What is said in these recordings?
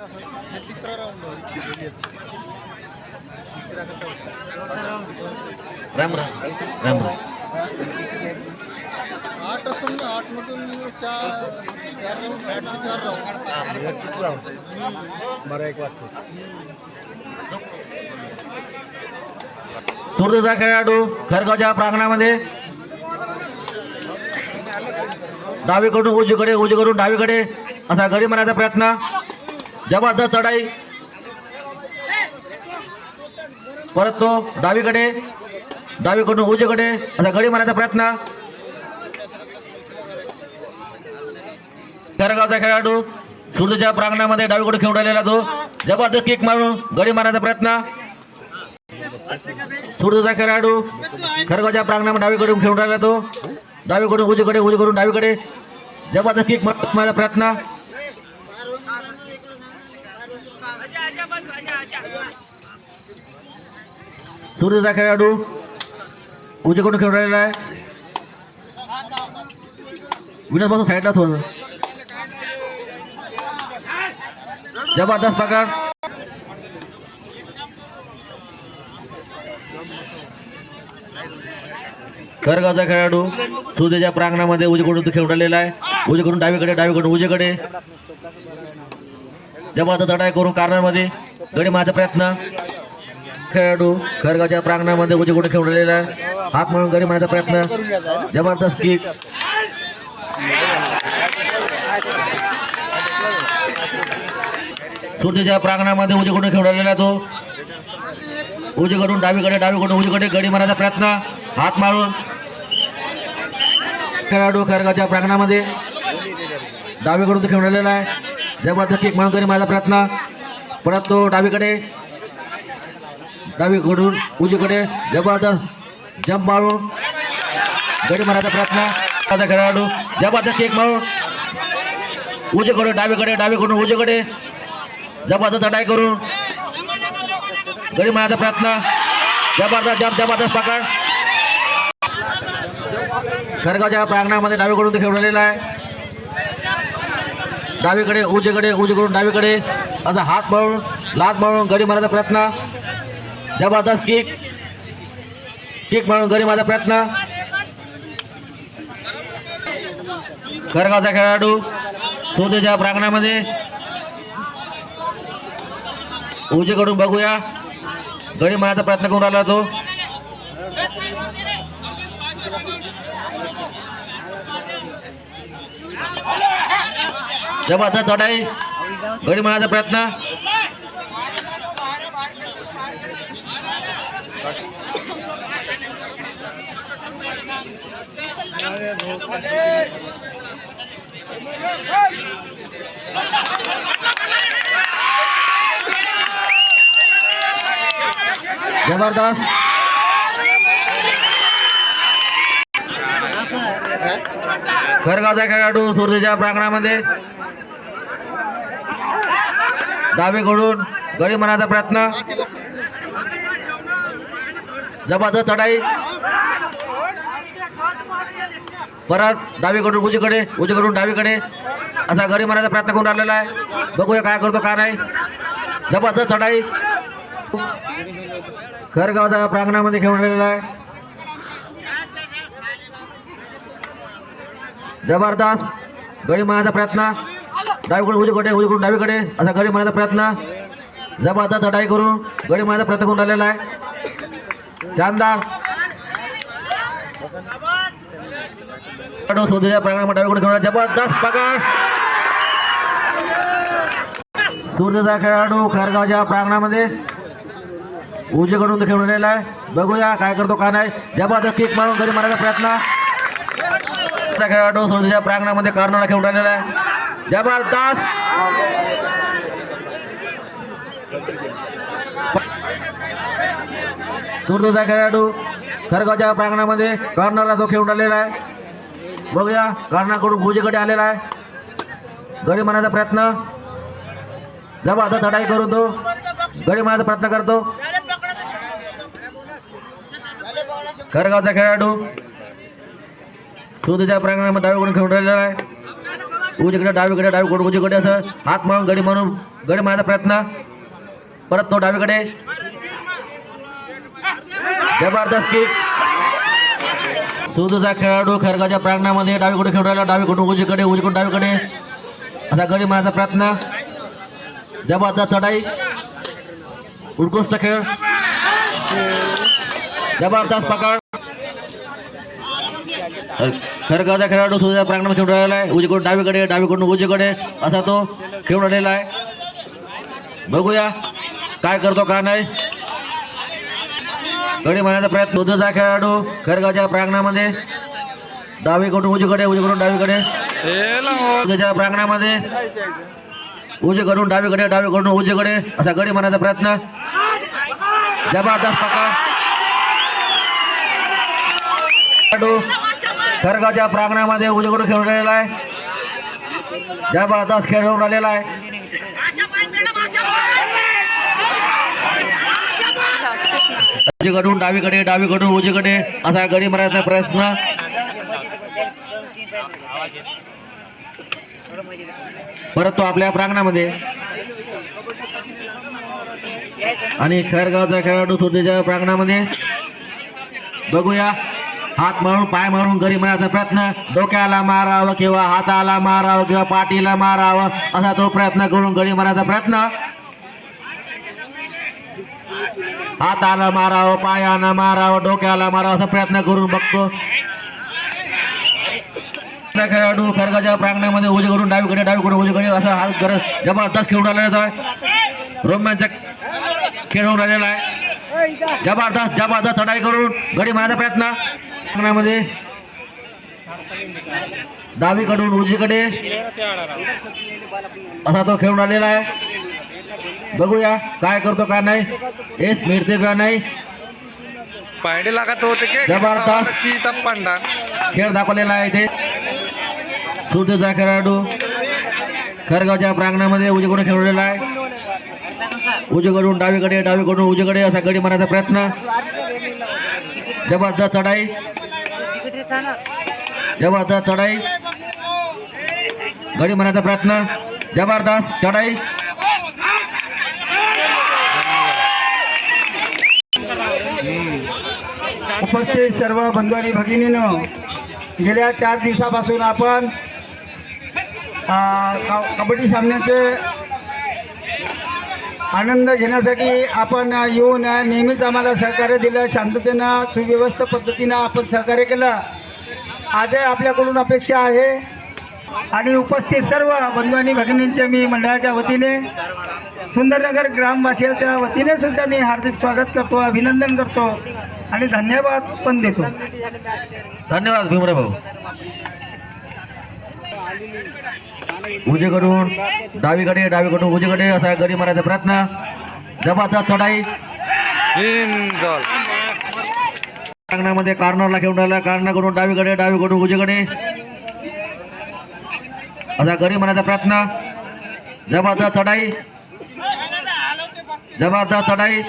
Round राम राम. राम राम. आठ असून आठ मधून चार चार राऊंड चार राऊंड बरं एक सुरतेचा खेळाडू. खरगावच्या प्रांगणामध्ये. डावीकडून उजवीकडे उजवीकडून डावीकडे. असा गडी मारण्याचा प्रयत्न. जबरदस्त चढाई. परत तो डावीकडे डावीकडून उजेकडे असा गडी मारायचा प्रयत्न. खरगावचा खेळाडू सुरतेच्या प्रांगणामध्ये डावीकडे खेळून राहिलेला तो. जबरदस्त किक मारून गडी मारण्याचा प्रयत्न. सुरतेचा खेळाडू खरगावच्या प्रांगणामध्ये डावीकडून खेळून राहिला तो. डावीकडून उजेकडे उजेकडून डावीकडे. जबरदस्त किक मारण्याचा प्रयत्न. सूर्यचा खेळाडू उजेकडून खेळून राहिलेला आहे? विनोद बसून साईडला थोडं. जबरदस्त पकड. खरगावचा खेळाडू सुदेच्या प्रांगणामध्ये उजेकडून तो खेळून राहिलेला आहे? उजेकडून डावीकडे डावीकडून उजेकडे. जबरदस्त लढाई करून कारणामध्ये. गडी माझा प्रयत्न. खेळाडू खरगावच्या प्रांगणामध्ये कुठे कुठे खेळलेला आहे. हात म्हणून गडी मारण्याचा प्रयत्न. जबरदस्त किक सुटीच्या प्रांगणामध्ये उजेकडून खेळवलेला आहे तो. उजेकडून डावीकडे डावीकडून उजेकडे गडी मारण्याचा प्रयत्न. हात मारून. खेळाडू खरगाच्या प्रांगणामध्ये डावीकडून तो खेळलेला आहे. जबरदस्त किक म्हणून गडी मारण्याचा प्रयत्न. परत तो डावीकडे. डावीकडून उजवीकडे जबरदस्त जंप मारून गडी मारायचा प्रयत्न. माझा खेळाडू जबरदस्त किक मारून उजवीकडे डावीकडे डावीकडून उजवीकडे जबरदस्त लढाई करून गडी मारायचा प्रयत्न. जबरदस्त जप जबरदस्त पकड. खरगावच्या प्रांगणामध्ये डावीकडून तो आहे. डावीकडे उजवीकडे उजवीकडून डावीकडे. माझा हात मारून लात मारून गडी मारायचा प्रयत्न. जबरदस्त किक किक मारून घरी माझा प्रयत्न. करगावचा खेळाडू सोदेच्या प्रांगणामध्ये. उजेकडून बघूया. गडी मारायचा प्रयत्न करून राहिला तो. जबरदस्त चढाई गडी मारायचा प्रयत्न. जबरदस्त. खरगावचा खेळाडू सुरतेच्या प्रांगणामध्ये. डावीकडून गडी मनाचा प्रयत्न. जबरदस्त चढाई. परत डावीकडून उजीकडे उजीकडून डावीकडे. असा घरी मारायचा प्रयत्न करून राहिलेला आहे. बघूया काय करतो का नाही. जबरदस्त चढाई. खरगावचा प्रांगणामध्ये खेळून राहिलेला आहे. जबरदस्त. गडी मारण्याचा प्रयत्न. डावीकडून उजीकडे उजीकडून डावीकडे. असा गडी मारण्याचा प्रयत्न. जबरदस्त चढाई करून गडी मारण्याचा प्रयत्न करून राहिलेला आहे. शानदार सुधीच्या प्रांगणामध्ये डावीकडे खेळून जबरदस्त पकड सूर्यचा खेळाडू खरगावच्या प्रांगणामध्ये उजेकडून खेळून राहिलेला आहे बघूया काय करतो का नाही जबरदस्त किक मारून गडी मारायचा प्रयत्न खेळाडू सूर्यच्या प्रांगणामध्ये कर्नाला खेळून राहिलेला आहे जबरदस्त सूर्यचा खेळाडू खरगावच्या प्रांगणामध्ये कर्णाला तो खेळून राहिलेला आहे. बघूया कर्णाकडून गुजेकडे आलेला आहे. गडी मारण्याचा प्रयत्न. जबरदस्त चढाई करून तो गडी मारण्याचा प्रयत्न करतो. खरगावचा खेळाडू सुधीच्या प्रांगणामध्ये डावीकडून खेळून राहिलेला आहे. उजवीकडे डावीकडे डावीकडून उजवीकडे असं हात मारून गडी मारून गडी मारायचा प्रयत्न. परत तो डावीकडे. जबरदस्त किक सुदूचा खेळाडू खरगाच्या प्रांगणामध्ये डावीकडे खेळून राहिला? डावीकडून उजवीकडे उजवीकडून डावीकडे. असा गडी मारायचा प्रयत्न. जबरदस्त चढाई उत्कृष्ट खेळ. जबरदस्त पकड. खरगावचा खेळाडू सुद्धा प्रांगणात खेळून राहिला आहे. उजवीकडून डावीकडे डावीकडून उजवीकडे. असा तो खेळून राहिलेला आहे. बघूया काय करतो का नाही. गडी मारण्याचा प्रयत्न. दुधाचा खेळाडू. खरगावच्या प्रांगणामध्ये. डावीकडून उजवीकडे उजवीकडून डावीकडे. दुधाच्या प्रांगणामध्ये. उजवीकडून डावीकडे डावीकडून उजवीकडे. असा गडी मारण्याचा प्रयत्न. जबरदस्त खेळाडू खरगावच्या प्रांगणामध्ये उजवीकडून खेळून राहिलेला आहे. जबरदस्त खेळून राहिलेला आहे. उजवीकडून डावीकडे डावीकडून उजवीकडे असा गडी मारायचा प्रयत्न परत तो आपल्या प्रांगणामध्ये. आणि खैरगावचा खेळाडू सुद्धा प्रांगणामध्ये. बघूया. हात मारून पाय मारून गडी मारायचा प्रयत्न डोक्याला मारावं किंवा हाताला मारावं किंवा पाठीला मारावं असा तो प्रयत्न करून गडी मारायचा प्रयत्न हाताला मारावं पायानं मारावं डोक्याला मारावं असा प्रयत्न करून बघतो. खेळाडू खरगाच्या प्रांगणामध्ये उजे करून डावीकडे डावीकडे उजेकडे असा हा गरज जबरदस्त खेळून आलेला आहे. रोमांचक खेळून आलेला आहे. जबरदस्त जबरदस्त चढाई करून गडी मारायचा प्रयत्न. प्रांगणामध्ये डावीकडून उजवीकडे असा तो खेळून आलेला आहे. बघूया काय करतो का नाही. हेच मिळते का नाही. पायडे लागत होते के जबरदस्त. तप्पंडा खेळ दाखवलेला आहे इथे. सुरतेचा खेळाडू खरगावच्या प्रांगणामध्ये उजवीकडून खेळलेला आहे. उजवीकडून डावीकडे डावीकडून उजवीकडे असा गडी मारायचा प्रयत्न. जबरदस्त चढाई. जबरदस्त चढाई. गडी मारायचा प्रयत्न. जबरदस्त चढाई. उपस्थित सर्व बंधू आणि भगिनीनं गेल्या चार दिवसापासून आपण क- कबड्डी सामन्याचे आनंद घेण्यासाठी आपण येऊन नेहमीच आम्हाला सहकार्य दिलं शांततेनं सुव्यवस्थित पद्धतीनं आपण सहकार्य केलं. आजही आपल्याकडून अपेक्षा आहे. आणि उपस्थित सर्व बंधू आणि भगिनींचे मी मंडळाच्या वतीने सुंदरनगर ग्रामवासियांच्या वतीने सुद्धा मी हार्दिक स्वागत करतो अभिनंदन करतो. आणि धन्यवाद पण देतो. धन्यवाद भीमराव भाऊ. उजेकडून डावीकडे डावीकडून उजेकडे असा गडी मारायचा प्रयत्न. जबरदस्त चढाई. अंगणामध्ये कार्नरला घेऊन राहिला. कार्नरकडून डावीकडे डावीकडून उजेकडे. असा गडी मारायचा प्रयत्न. जबरदस्त चढाई. जबरदस्त चढाई.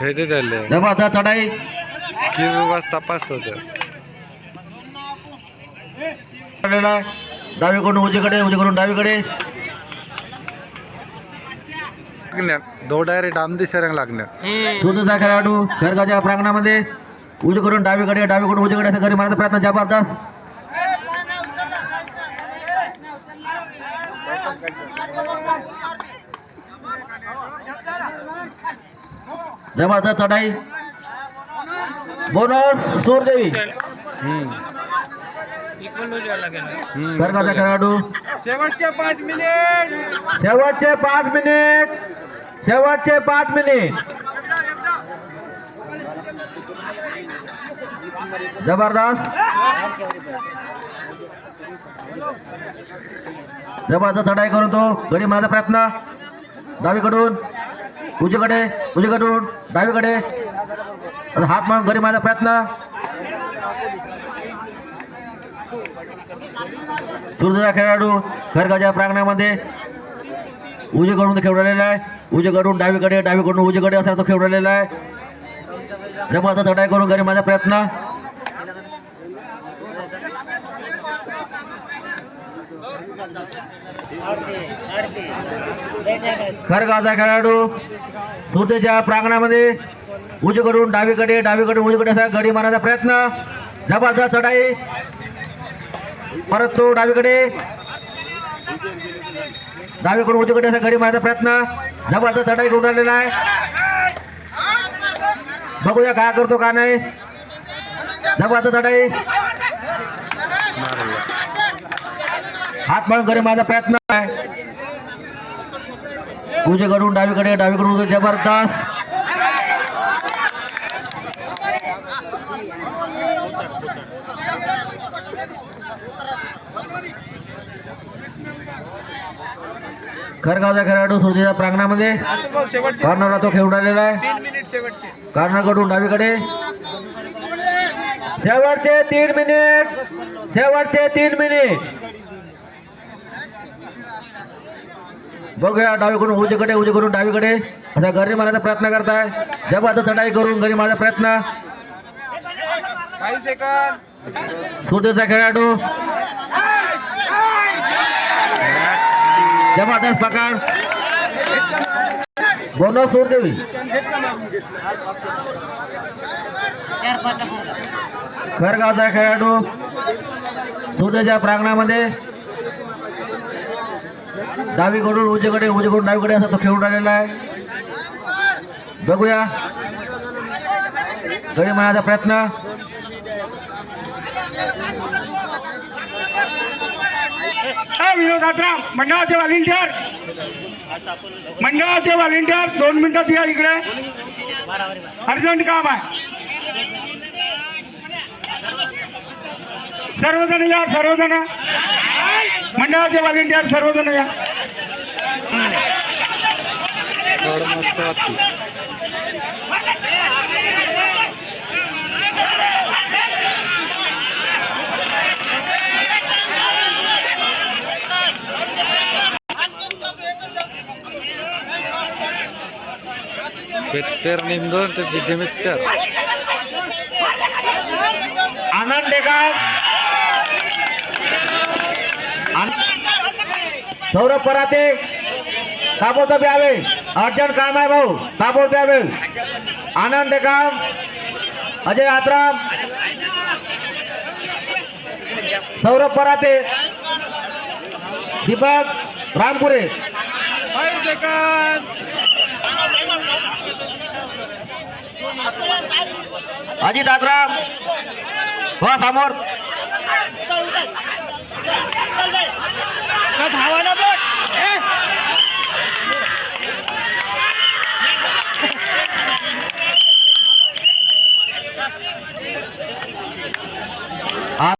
भेटे त्याले. जबरदस्त चढाई. की वाजता आहे. डावीकडून उजवीकडे उजवीकडून डावीकडे. लागण्यात दो डायरेक्ट आमदी शरंग लागण्यात सुंदरचा खेळाडू खरगाच्या प्रांगणामध्ये. उजवीकडून डावीकडे डावीकडून उजवीकडे. असं गडी मारायचा प्रयत्न. जबरदस्त. जबरदस्त चढाई. बोनस सूरदेवी. खेळाडू. शेवटचे पाच मिनिट शेवटचे पाच मिनिट शेवटचे पाच मिनिट जबरदस्त. जबरदस्त चढाई करून तो गडी मारायचा प्रयत्न. डावीकडून. उजेकडे उजवीकडून डावीकडे. हात मारून घरी माझा प्रयत्न. सुरुचा खेळाडू खरगाच्या प्रांगणामध्ये उजेकडून तो खेळवलेला आहे. उजेकडून डावीकडे डावीकडून उजेकडे असा तो खेळवलेला आहे. जमाचा चढाई करून घरी माझा प्रयत्न. खरगावचा खेळाडू? सुरतेच्या प्रांगणामध्ये उजवीकडून डावीकडे डावीकडून उजवीकडे असा गडी मारण्याचा प्रयत्न. जबरदस्त चढाई. परत तो डावीकडे. डावीकडून उजवीकडे असा गडी मारण्याचा प्रयत्न. जबरदस्त चढाई करून राहिलेला आहे. बघूया काय करतो का नाही. जबरदस्त चढाई. हात मारून गडी मारण्याचा प्रयत्न. उजेकडून डावीकडे डावीकडून जबरदस्त. खरगावचा खेळाडू सुरतीच्या प्रांगणामध्ये. कॉर्नरला तो खेळून राहिलेला आहे. कॉर्नरकडून डावीकडे. शेवटचे तीन मिनिट. शेवटचे तीन मिनिट. बघूया डावीकडून उजवीकडे उजवीकडून डावीकडे. असा घरी मारण्याचा प्रयत्न करताय. जबरदस्त चढाई करून घरी मारण्याचा प्रयत्न. सुरतेचा खेळाडू. जबरदस्त पकड. बोनस सुरदेवी. खरगावचा खेळाडू. सुरतेच्या प्रांगणामध्ये. डावीकडून उजवीकडे उजवीकडून डावीकडे असा तो खेळून राहिलेला आहे. बघूया. गडी मारण्याचा प्रयत्न. विनोद आत्राम मंडळाचे व्हॉलेंटियर मंडळाचे व्हॉलेंटियर दोन मिनिटात या इकडे. अर्जंट काम आहे. सर्वजण या सर्वजण. मंडळाचे व्हॉलेंटियर सर्वजण या. गड मस्त वाटते बेत्तर ते विधी मित्तर. आनंद सौरभ पराते. ताबडतोब यावे अर्जंट काम आहे भाऊ. ताबडतोब यावे आनंद डेकाळ अजय आत्राम. सौरभ पराते. दीपक रामपुरे. अजित आत्राम. हो समोर. I